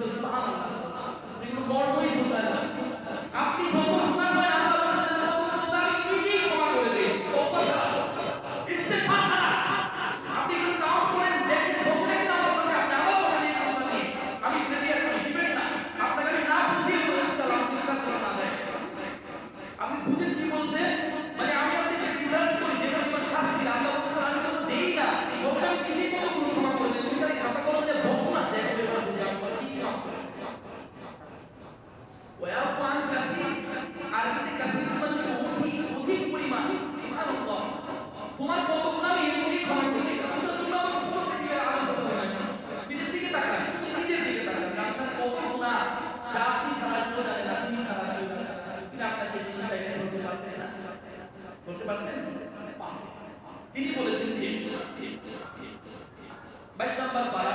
বলতে সুবহানাল্লাহ এগুলো বড়ই বোঝা না আপনি কাসীর মানে কি অধিক অধিক পরিমাণ তোমার কত গুণ আমি এমনিই ক্ষমা করে নিজের দিকে তাকান নিজের দিকে তাকান। আপনার কত গুণা যা আপনি সারা জীবন তিনি সারা জীবন বলতে পারতেন। তিনি বলেছেন যে, বাইশ নম্বর পারা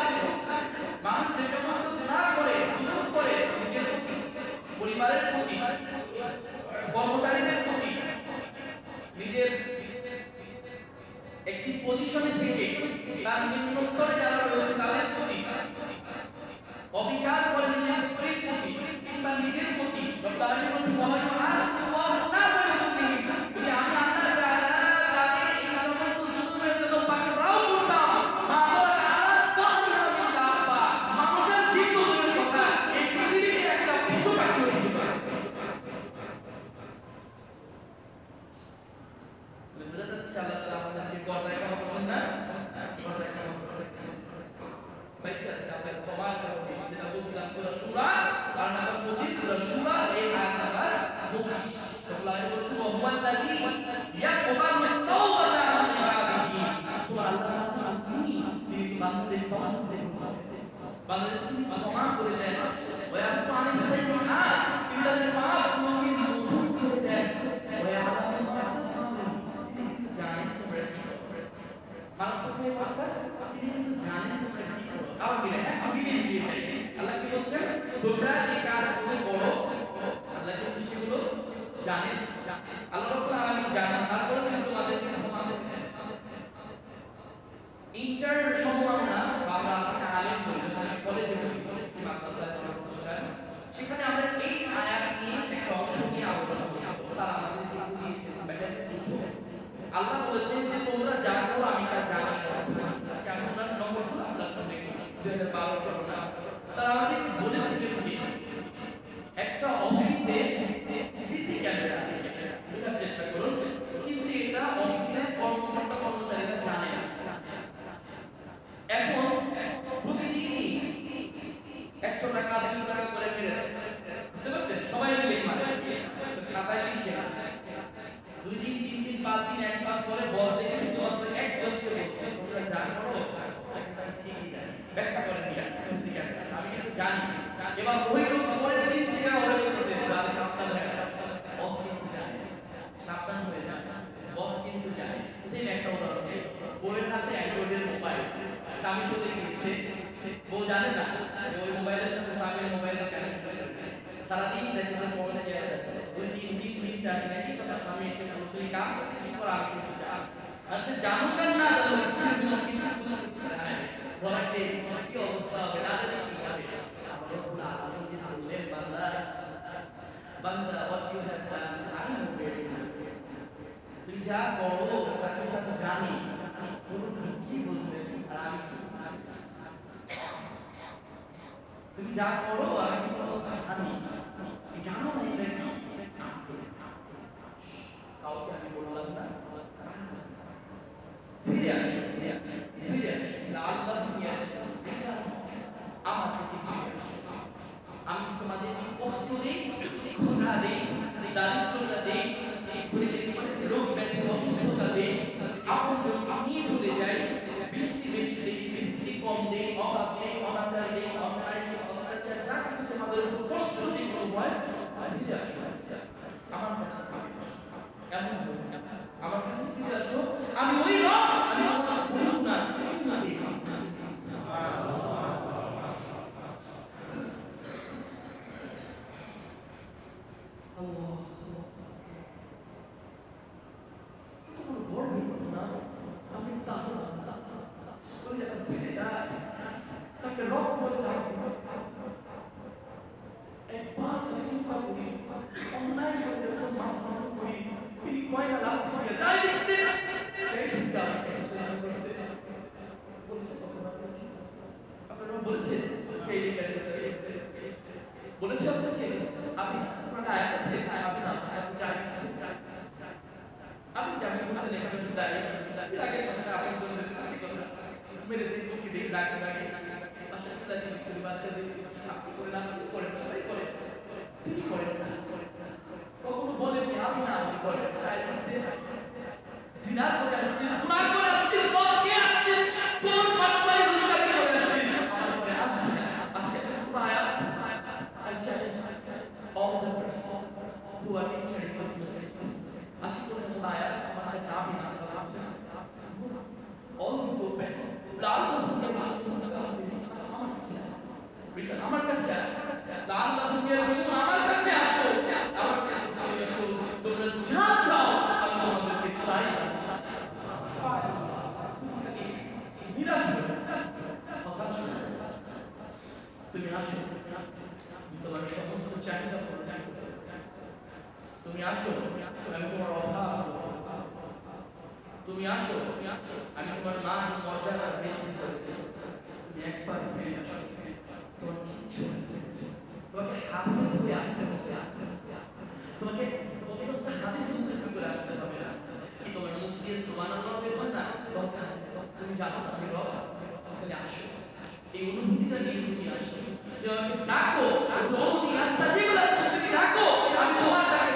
পজিশনে থেকে তার নিম্ন স্তরে যারা 25 সূরা সূরা এই আয়াত নাম্বার 25 আল্লাহ বলছেন ওয়া ইয়াকবালু তাওবাতা আন ইবাদিহি তোমার আল্লাহ তাআলা তিনি তিনি তো কি করো মানুষ চোখে কথা তিনি কিন্তু জানেন তোমরা কি করো আবার মিলে হ্যাঁ আমি মিলিয়ে মিলিয়ে চাই আল্লাহ কি বলছেন তোমরা যে কাজগুলো করো, আল্লাহ কিন্তু সেগুলো জানেন। আল্লাহ রাব্বুল আলামিন জানেন। তারপরে তিনি তোমাদেরকে ক্ষমা করে ইন্টার সম্ভাবনা বা আমরা আলেম বলি আমি কলেজে পড়ি কি মাদ্রাসায় প্রতিষ্ঠান, সেখানে আমরা এই আয়াত নিয়ে একটা অংশ নিয়ে আলোচনা করি। স্যার, আমাদের যে বুঝিয়েছেন ব্যাটা বুঝো আল্লাহ বলেছেন যে, তোমরা যা করো, আমি তা জানি আজকে আমি ওনার নম্বরগুলো আপনার সামনে দুই হাজার বারো ঘটনা স্যার আমাদেরকে বলেছে যে বুঝিয়েছে একটা অফিসে সিসি ক্যামেরা আছে বোঝার চেষ্টা করুন কিন্তু এটা অফিসের কর্মকর্তা কর্মচারীরা জানে না এখন প্রতিদিনই একশো টাকা দেড়শো টাকা করে ফিরে দেয় বুঝতে পারছেন সবাই মিলে মানে খাতায় লিখে না দুই দিন তিন দিন পাঁচ দিন এক মাস পরে বস থেকে শুধুমাত্র একজনকে বলছে তোমরা যা করো এটা আমি ঠিকই জানি ব্যাখ্যা করেন দিয়া সিসি ক্যামেরা আমি কিন্তু জানি এবার ওই লোক পরের দিন থেকে ওরা বলতেছে আর সাবধান হয়ে গেছে বস কিন্তু জানে সাবধান হয়ে যায় বস কিন্তু জানে সেম একটা উদাহরণ দিই বউয়ের হাতে অ্যান্ড্রয়েডের মোবাইল স্বামী চলে গিয়েছে বউ জানে না যে ওই মোবাইলের সাথে স্বামীর মোবাইলের কানেকশন রয়েছে সারাদিন দেখে সে ফোনে দেখে আসছে দুই দিন তিন দিন চার দিন একই কথা স্বামী এসে বলল তুই কার সাথে কি কর আমি কিন্তু জানি আর সে জানুক আর না জানুক স্ত্রীরগুলো কিন্তু কোনো ধরা খেয়ে গেছে, কি অবস্থা হবে না জানি কি হবে আমাদের ভুল আল্লাহ যে বললেন বান্দা বান্দা what you have done I know very well তুমি যা করো তাকে আমি জানি বলুন তুমি কি বলবেন আর আমি কি বুঝি? তুমি যা করো আমি জানো। আপনাদের কষ্ট যে সময় ফিরে আসবে আমার কাছে মেরে দেখব কি দেখি ডাকে ডাকে বাসা চলে আসি কিন্তু বাচ্চাদের ঠাকুর করে না করে সবাই করে তিনি করেন না কখনো বলেননি, আমি না, আমি করেন তাই জিনা করে আসছে তুমি আসো আমি তোমার মান মর্যাদা বৃদ্ধি তুমি একবার তোমার কিচ্ছু তোমাকে হাফেজ হয়ে আসতে হবে। তোমাকে তোমাকে জাস্ট হাদিস করে আসতে হবে কি তোমার মুখ দিয়ে সুমান আল্লাহ না? দরকার তুমি জানো আমি রব। তাহলে আসো। এই অনুভূতিটা নিয়ে তুমি আসো। ডাকো। তুমি ডাকো। আমি তোমার ডাকে